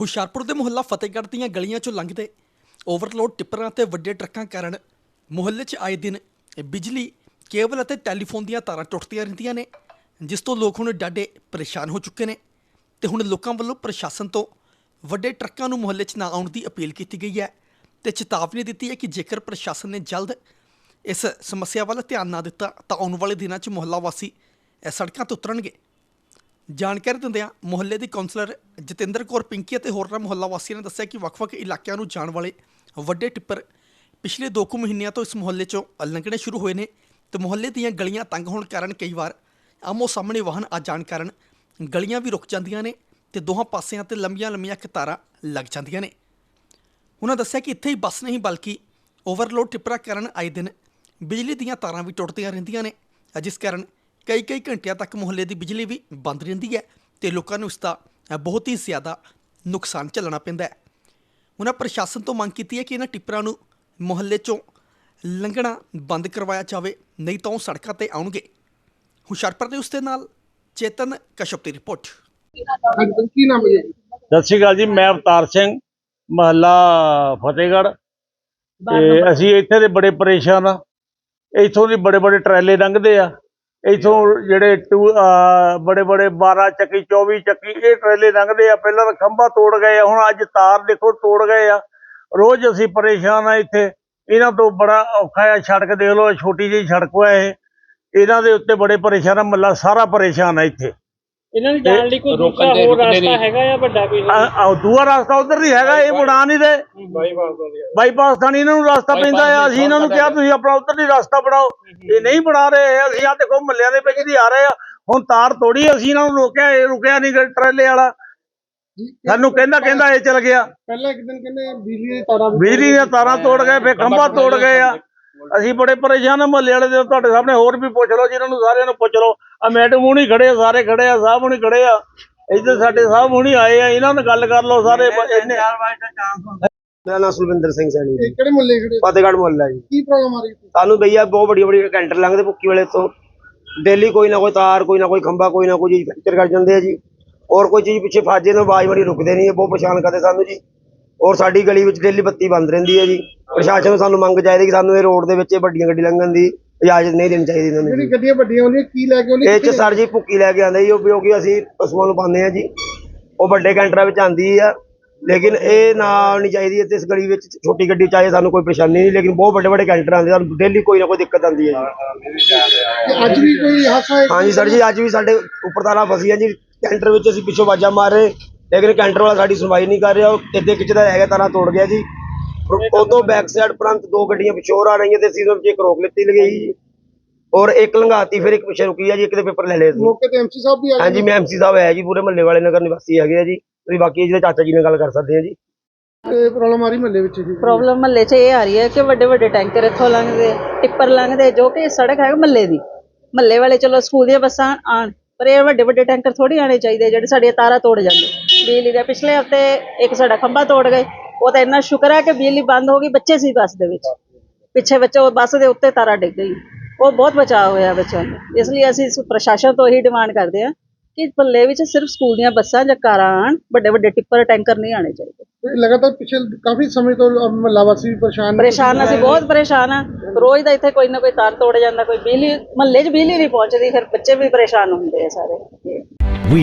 ਹੁਸ਼ਿਆਰਪੁਰ ਦੇ ਮੁਹੱਲਾ ਫਤਿਹਗੜ੍ਹ ਦੀਆਂ ਗਲੀਆਂ 'ਚੋਂ ਲੰਘਦੇ ਓਵਰਲੋਡ ਟਿੱਪਰਾਂ ਤੇ ਵੱਡੇ ਟਰੱਕਾਂ ਕਾਰਨ ਮੁਹੱਲੇ 'ਚ ਆਏ ਦਿਨ ਬਿਜਲੀ, ਕੇਬਲ ਅਤੇ ਟੈਲੀਫੋਨ ਦੀਆਂ ਤਾਰਾਂ ਟੁੱਟਦੀਆਂ ਰਹਿੰਦੀਆਂ ਨੇ, ਜਿਸ ਤੋਂ ਲੋਕ ਹੁਣ ਡਾਢੇ ਪਰੇਸ਼ਾਨ ਹੋ ਚੁੱਕੇ ਨੇ ਤੇ ਹੁਣ ਲੋਕਾਂ ਵੱਲੋਂ ਪ੍ਰਸ਼ਾਸਨ ਤੋਂ ਵੱਡੇ ਟਰੱਕਾਂ ਨੂੰ ਮੁਹੱਲੇ 'ਚ ਨਾ ਆਉਣ ਦੀ ਅਪੀਲ ਕੀਤੀ ਗਈ ਹੈ ਤੇ ਚੇਤਾਵਨੀ ਦਿੱਤੀ ਹੈ ਕਿ ਜੇਕਰ ਪ੍ਰਸ਼ਾਸਨ ਨੇ ਜਲਦ ਇਸ ਸਮੱਸਿਆ ਵੱਲ ਧਿਆਨ ਨਾ ਦਿੱਤਾ ਤਾਂ ਆਉਣ ਵਾਲੇ ਦਿਨਾਂ 'ਚ ਮੁਹੱਲਾ ਵਾਸੀ ਸੜਕਾਂ ਤੋਂ ਉਤਰਨਗੇ। ਜਾਣਕਾਰੀ ਦਿੰਦਿਆਂ ਮੁਹੱਲੇ ਦੀ ਕਾਉਂਸਲਰ ਜਤਿੰਦਰ ਕੌਰ ਪਿੰਕੀ ਅਤੇ ਹੋਰਨਾਂ ਮੁਹੱਲਾ ਵਾਸੀਆਂ ਨੇ ਦੱਸਿਆ ਕਿ ਵੱਖ-ਵੱਖ ਇਲਾਕਿਆਂ ਨੂੰ ਜਾਣ ਵਾਲੇ ਵੱਡੇ ਟਿੱਪਰ ਪਿਛਲੇ 2 ਕੁ ਮਹੀਨਿਆਂ ਤੋਂ ਇਸ ਮੁਹੱਲੇ 'ਚੋਂ ਲੰਘਣੇ ਸ਼ੁਰੂ ਹੋਏ ਨੇ ਤੇ ਮੁਹੱਲੇ ਦੀਆਂ ਗਲੀਆਂ ਤੰਗ ਹੋਣ ਕਾਰਨ ਕਈ ਵਾਰ ਆਮੋ ਸਾਹਮਣੇ ਵਾਹਨ ਆ ਜਾਣ ਕਾਰਨ ਗਲੀਆਂ ਵੀ ਰੁਕ ਜਾਂਦੀਆਂ ਨੇ ਤੇ ਦੋਹਾਂ ਪਾਸਿਆਂ ਤੇ ਲੰਮੀਆਂ-ਲੰਮੀਆਂ ਕਤਾਰਾਂ ਲੱਗ ਜਾਂਦੀਆਂ ਨੇ। ਉਹਨਾਂ ਦੱਸਿਆ ਕਿ ਇੱਥੇ ਹੀ ਬੱਸ ਨਹੀਂ ਬਲਕਿ ਓਵਰਲੋਡ ਟਿੱਪਰਾਂ ਕਾਰਨ ਆਏ ਦਿਨ ਬਿਜਲੀ ਦੀਆਂ ਤਾਰਾਂ ਵੀ ਟੁੱਟਦੀਆਂ ਰਹਿੰਦੀਆਂ ਨੇ, ਜਿਸ ਕਾਰਨ ਕਈ ਕਈ ਘੰਟਿਆਂ ਤੱਕ ਮੁਹੱਲੇ ਦੀ ਬਿਜਲੀ ਵੀ ਬੰਦ ਰਹਿੰਦੀ ਹੈ ਤੇ ਲੋਕਾਂ ਨੂੰ ਇਸ ਦਾ ਬਹੁਤ ਹੀ ਜ਼ਿਆਦਾ ਨੁਕਸਾਨ ਝੱਲਣਾ ਪੈਂਦਾ ਹੈ। ਉਹਨਾਂ ਪ੍ਰਸ਼ਾਸਨ ਤੋਂ ਮੰਗ ਕੀਤੀ ਹੈ ਕਿ ਇਹਨਾਂ ਟਿੱਪਰਾਂ ਨੂੰ ਮੁਹੱਲੇ ਚੋਂ ਲੰਘਣਾ ਬੰਦ ਕਰਵਾਇਆ ਜਾਵੇ ਨਹੀਂ ਤਾਂ ਉਹ ਸੜਕਾਂ ਤੇ ਆਉਣਗੇ। ਹੁਸ਼ਿਆਰਪੁਰ ਦੇ ਉਸ ਦੇ ਨਾਲ ਚੇਤਨ ਕਸ਼ਪ ਦੀ ਰਿਪੋਰਟ। ਕੀ ਨਾਮ ਹੈ ਸਤਿ ਸ਼੍ਰੀ ਅਕਾਲ ਜੀ ਮੈਂ ਅਵਤਾਰ ਸਿੰਘ ਮਹੱਲਾ ਫਤਿਹਗੜ੍ਹ। ਤੇ ਅਸੀਂ ਇੱਥੇ ਦੇ ਬੜੇ ਪਰੇਸ਼ਾਨ ਆ ਇੱਥੋਂ ਦੀ ਬੜੇ ਬੜੇ ਟਰੈਲੇ ਲੰਘਦੇ ਆ। ਇੱਥੋਂ ਜਿਹੜੇ ਬੜੇ ਬੜੇ 12 ਚੱਕੀ 24 ਚੱਕੀ, ਇਹ ਟਰੈਲੇ ਲੰਘਦੇ ਆ। ਪਹਿਲਾਂ ਤਾਂ ਖੰਭਾ ਤੋੜ ਗਏ ਆ, ਹੁਣ ਅੱਜ ਤਾਰ ਦੇਖੋ ਤੋੜ ਗਏ ਆ। ਰੋਜ਼ ਅਸੀਂ ਪਰੇਸ਼ਾਨ ਆ ਇੱਥੇ। ਇਹਨਾਂ ਤੋਂ ਬੜਾ ਔਖਾ ਆ, ਸੜਕ ਦੇਖ ਲਓ, ਛੋਟੀ ਜਿਹੀ ਸੜਕ ਆ ਇਹ। ਇਹਨਾਂ ਦੇ ਉੱਤੇ ਬੜੇ ਪਰੇਸ਼ਾਨ ਆ, ਮੱਲਾ ਸਾਰਾ ਪਰੇਸ਼ਾਨ ਆ ਇੱਥੇ। ਇਹਨਾਂ ਨੂੰ ਜਾਣ ਲਈ ਕੋਈ ਦੂਸਰਾ ਹੋਰ ਰਸਤਾ ਹੈਗਾ ਜਾਂ ਵੱਡਾ ਕੋਈ ਆ ਆ ਦੂਆ ਰਸਤਾ ਉਧਰ ਨਹੀਂ ਹੈਗਾ ਇਹ ਮੁੜਾ ਨਹੀਂ ਦੇ। ਬਾਈਪਾਸ ਤਾਂ ਨਹੀਂ ਇਹਨਾਂ ਨੂੰ ਰਸਤਾ ਪੈਂਦਾ ਆ ਅਸੀਂ ਇਹਨਾਂ ਨੂੰ ਕਿਹਾ ਤੁਸੀਂ ਆਪਣਾ ਉਧਰ ਦੀ ਰਸਤਾ ਬਣਾਓ। ਇਹ ਨਹੀਂ ਬਣਾ ਰਹੇ ਅਸੀਂ ਆ ਦੇਖੋ ਮੱਲਿਆਂ ਦੇ ਵਿੱਚ ਦੀ ਆ ਰਹੇ ਆ। ਹੁਣ ਤਾਰ ਤੋੜੀ ਅਸੀਂ ਇਹਨਾਂ ਨੂੰ ਰੋਕਿਆ ਇਹ ਰੁਕਿਆ ਨਹੀਂ ਟਰੇਲੇ ਵਾਲਾ। ਸਾਨੂੰ ਕਹਿੰਦਾ ਕਹਿੰਦਾ ਇਹ ਚਲ ਗਿਆ। ਪਹਿਲਾਂ ਇੱਕ ਦਿਨ ਕਹਿੰਦੇ ਬਿਜਲੀ ਦੀ ਤਾਰਾਂ ਵੀ ਬਿਜਲੀ ਦੀਆਂ ਤਾਰਾਂ ਤੋੜ ਗਏ ਫੇ ਖੰਭਾ ਤੋੜ ਗਏ ਆ। ਅਸੀਂ ਬੜੇ ਪਰੇਸ਼ਾਨ ਆ ਮਹੱਲੇ ਵਾਲੇ ਦੇ ਤੁਹਾਡੇ ਸਾਹਮਣੇ ਹੋਰ ਵੀ ਪੁੱਛ ਲਓ ਜਿਹਨਾਂ ਨੂੰ ਸਾਰਿਆਂ ਨੂੰ ਪੁੱਛ ਲਓ। ਆ ਮੈਡਮ ਹੁਣੀ ਖੜੇ ਆ ਸਾਰੇ ਖੜੇ ਆ ਸਾਹਿਬ ਹੁਣੀ ਖੜੇ ਆ। ਇੱਧਰ ਸਾਡੇ ਸਾਹਿਬ ਹੁਣੀ ਆਏ ਆ ਇਹਨਾਂ ਨਾਲ ਗੱਲ ਕਰ ਲਓ ਸਾਰੇ ਇੰਨੇ ਮੇਰਾ ਨਾਮ ਸੁਲਵਿੰਦਰ ਸਿੰਘ ਸੈਣੀ ਇਹ ਕਿਹੜੇ ਮੁੱਲੇ ਖੜੇ ਫਤਿਹਗੜ੍ਹ ਮੁਹੱਲਾ ਜੀ। ਕੀ ਪ੍ਰੋਬਲਮ ਆ ਰਹੀ ਸੀ? ਸਾਨੂੰ ਭਈਆ ਬਹੁਤ ਬੜੀ ਬੜੀ ਕੈਂਟਰ ਲੰਘਦੇ ਭੁੱਕੀ ਵਾਲੇ ਤੋਂ। ਡੇਲੀ ਕੋਈ ਨਾ ਕੋਈ ਤਾਰ ਕੋਈ ਨਾ ਕੋਈ ਖੰਭਾ ਕੋਈ ਨਾ ਕੋਈ ਚੀਜ਼ ਫ੍ਰੈਕਚਰ ਕਰ ਜਾਂਦੇ ਆ ਜੀ। ਔਰ ਕੋਈ ਚੀਜ਼ ਪਿੱਛੇ ਫਾਜੇ ਨੂੰ ਆਵਾਜ਼ ਬੜੀ ਰੁਕਦੇ ਨਹੀਂ ਹੈ ਬਹੁਤ ਪਰੇਸ਼ਾਨ ਕਰਦੇ ਸਾਨੂੰ ਜੀ। ਔਰ ਸਾਡੀ ਗਲੀ ਵਿੱਚ ਡੇਲੀ ਬੱਤੀ ਬੰਦ ਰਹਿੰਦੀ ਹੈ ਜੀ। ਪ੍ਰਸ਼ਾਸਨ ਨੂੰ ਸਾਨੂੰ ਮੰਗ ਚਾਹੀਦੀ ਕਿ ਸਾਨੂੰ ਇਹ ਰੋਡ ਦੇ ਵਿੱਚ ਇਹ ਵੱਡੀਆਂ ਗੱਡੀ ਲੰਘਣ ਦੀ ਇਜਾਜ਼ਤ ਨਹੀਂ ਦੇਣੀ ਚਾਹੀਦੀ ਇਹਨਾਂ ਨੂੰ ਜਿਹੜੀ। ਗੱਡੀਆਂ ਵੱਡੀਆਂ ਆਉਂਦੀਆਂ ਕੀ ਲੈ ਕੇ ਇਹ ਚ ਸਰ ਜੀ ਭੁੱਕੀ ਲੈ ਕੇ ਆਉਂਦੇ ਜੀ ਉਹ ਕਿਉਂਕਿ ਅਸੀਂ ਪਸ਼ੂਆਂ ਨੂੰ ਪਾਉਂਦੇ ਆ ਜੀ। ਉਹ ਵੱਡੇ ਕੈਂਟਰਾਂ ਵਿੱਚ ਆਂਦੀ ਆ। ਲੇਕਿਨ ਇਹ ਨਾ ਆਉਣੀ ਚਾਹੀਦੀ ਹੈ ਤੇ ਇਸ ਗਲੀ ਵਿੱਚ ਛੋਟੀ ਗੱਡੀ ਚਾਹੇ ਸਾਨੂੰ ਕੋਈ ਪਰੇਸ਼ਾਨੀ ਨਹੀਂ ਲੇਕਿਨ ਬਹੁਤ ਵੱਡੇ ਵੱਡੇ ਕੈਂਟਰ ਆਉਂਦੇ ਸਾਨੂੰ ਡੇਲੀ ਕੋਈ ਨਾ ਕੋਈ ਦਿੱਕਤ ਆਉਂਦੀ ਹੈ ਜੀ। ਤੇ ਅੱਜ ਵੀ ਕੋਈ ਹਾਦਸਾ ਹੈ? ਹਾਂਜੀ ਸਰ ਜੀ ਅੱਜ ਵੀ ਸਾਡੇ ਉੱਪਰ ਤਾਲਾ ਫਸੀ ਆ ਜੀ। ਕੈਂਟਰ ਵਿੱਚ ਅਸੀਂ ਪਿੱਛੋਂ ਆਵਾਜ਼ਾਂ ਮਾਰ ਰਹੇ। ਲੇਕਿਨ ਕੈਂਟਰ ਵਾਲਾ ਸਾਡੀ ਸੁਣਵਾਈ ਨਹੀਂ ਕਰ ਰਿਹਾ ਉਹ ਕਿੱਦੇ ਖਿੱਚਦਾ ਹੈਗਾ ਤਾਰਾ ਤੋੜ ਗਿਆ ਜੀ। ਤੋਂ ਬੈਕ ਸਾਈਡ ਪ੍ਰੰਤ ਦੋ ਗੱਡੀਆਂ ਪਿਛੋਰ ਆ ਰਹੀਆਂ ਤੇ ਉਹਨਾਂ ਵਿੱਚ ਇੱਕ ਰੋਕ ਲਿੱਤੀ ਲਗਈ ਜੀ ਔਰ ਇੱਕ ਲੰਘਾਤੀ ਫਿਰ ਇੱਕ ਪਿੱਛੇ ਰੁਕੀ ਆ ਜੀ ਇੱਕ ਦੇ ਪੇਪਰ ਲੈ ਲਏ ਸੀ ਮੌਕੇ ਤੇ ਐਮਸੀ ਸਾਹਿਬ ਵੀ ਆ ਗਏ ਹਾਂਜੀ ਮੈਂ ਐਮਸੀ ਸਾਹਿਬ ਹੈ ਜੀ ਪੂਰੇ ਮਹੱਲੇ ਵਾਲੇ ਨਗਰ ਨਿਵਾਸੀ ਹੈਗੇ ਆ ਜੀ। ਤੁਸੀਂ ਬਾਕੀ ਜਿਹਦੇ ਚਾਚਾ ਜੀ ਨਾਲ ਗੱਲ ਕਰ ਸਕਦੇ ਆ ਜੀ। ਇਹ ਪ੍ਰੋਬਲਮ ਆ ਰਹੀ ਮੁੱਲੇ ਵਿੱਚ ਜੀ? ਪ੍ਰੋਬਲਮ ਮਹੱਲੇ 'ਚ ਇਹ ਆ ਰਹੀ ਹੈ ਕਿ ਵੱਡੇ ਵੱਡੇ ਟੈਂਕਰ ਇੱਥੋਂ ਲੰਘਦੇ ਟਿੱਪਰ ਲੰਘਦੇ ਜੋ ਕਿ ਸੜਕ ਹੈ ਮਹੱਲੇ ਦੀ। ਮਹੱਲੇ ਵਾਲੇ ਚਲੋ ਸਕੂਲ ਦੀਆਂ ਬੱਸਾਂ ਆਣ ਪਰ ਇਹ ਵੱਡੇ ਵੱਡੇ ਟੈਂਕਰ ਥੋੜੀ ਆਣੇ ਚਾਹੀਦੇ ਜਿਹੜੇ ਸਾਡੀਆਂ ਤਾਰਾਂ ਤੋੜ ਜਾਂਦੇ। ਬਿਜਲੀ ਦੇ ਪਿਛਲੇ ਹਫ਼ਤੇ ਇੱਕ ਸਾਡਾ ਖੰਭਾ ਤੋੜ ਗਏ। ਉਹ ਤਾਂ ਇੰਨਾ ਸ਼ੁਕਰ ਹੈ ਕਿ ਬਿਜਲੀ ਬੰਦ ਹੋ ਗਈ ਬੱਚੇ ਸੀ ਬੱਸ ਦੇ ਵਿੱਚ। ਪਿੱਛੇ ਬੱਚੇ ਉਹ ਬੱਸ ਦੇ ਉੱਤੇ ਤਾਰਾ ਡਿੱਗ ਗਈ। ਉਹ ਬਹੁਤ ਬਚਾਅ ਹੋਇਆ ਬੱਚਿਆਂ ਨੂੰ। ਇਸ ਲਈ ਅਸੀਂ ਪ੍ਰਸ਼ਾਸਨ ਤੋਂ ਇਹੀ ਡਿਮਾਂਡ ਕਰਦੇ ਹਾਂ ਕਿ ਮਹੱਲੇ ਵਿੱਚ ਸਿਰਫ ਸਕੂਲ ਦੀਆਂ ਬੱਸਾਂ ਜਾਂ ਕਾਰਾਂ ਆਣ ਵੱਡੇ ਵੱਡੇ ਟਿੱਪਰ ਟੈਂਕਰ ਨਹੀਂ ਆਣੇ ਚਾਹੀਦੇ। ਲਗਾਤਾਰ ਪਿਛਲੇ ਕਾਫੀ ਸਮੇਂ ਤੋਂ ਮਹੱਲਾ ਵਾਸੀ ਵੀ ਪਰੇਸ਼ਾਨ ਨੇ। ਪਰੇਸ਼ਾਨ ਅਸੀਂ ਬਹੁਤ ਪਰੇਸ਼ਾਨ ਆ ਰੋਜ਼ ਦਾ ਇੱਥੇ ਕੋਈ ਨਾ ਕੋਈ ਤਾਰ ਤੋੜ ਜਾਂਦਾ ਕੋਈ ਬਿਜਲੀ ਮਹੱਲੇ 'ਚ ਬਿਜਲੀ ਨਹੀਂ ਪਹੁੰਚਦੀ ਫਿਰ ਬੱਚੇ ਵੀ ਪਰੇਸ਼ਾਨ ਹੁੰਦੇ ਆ ਸਾਰੇ। We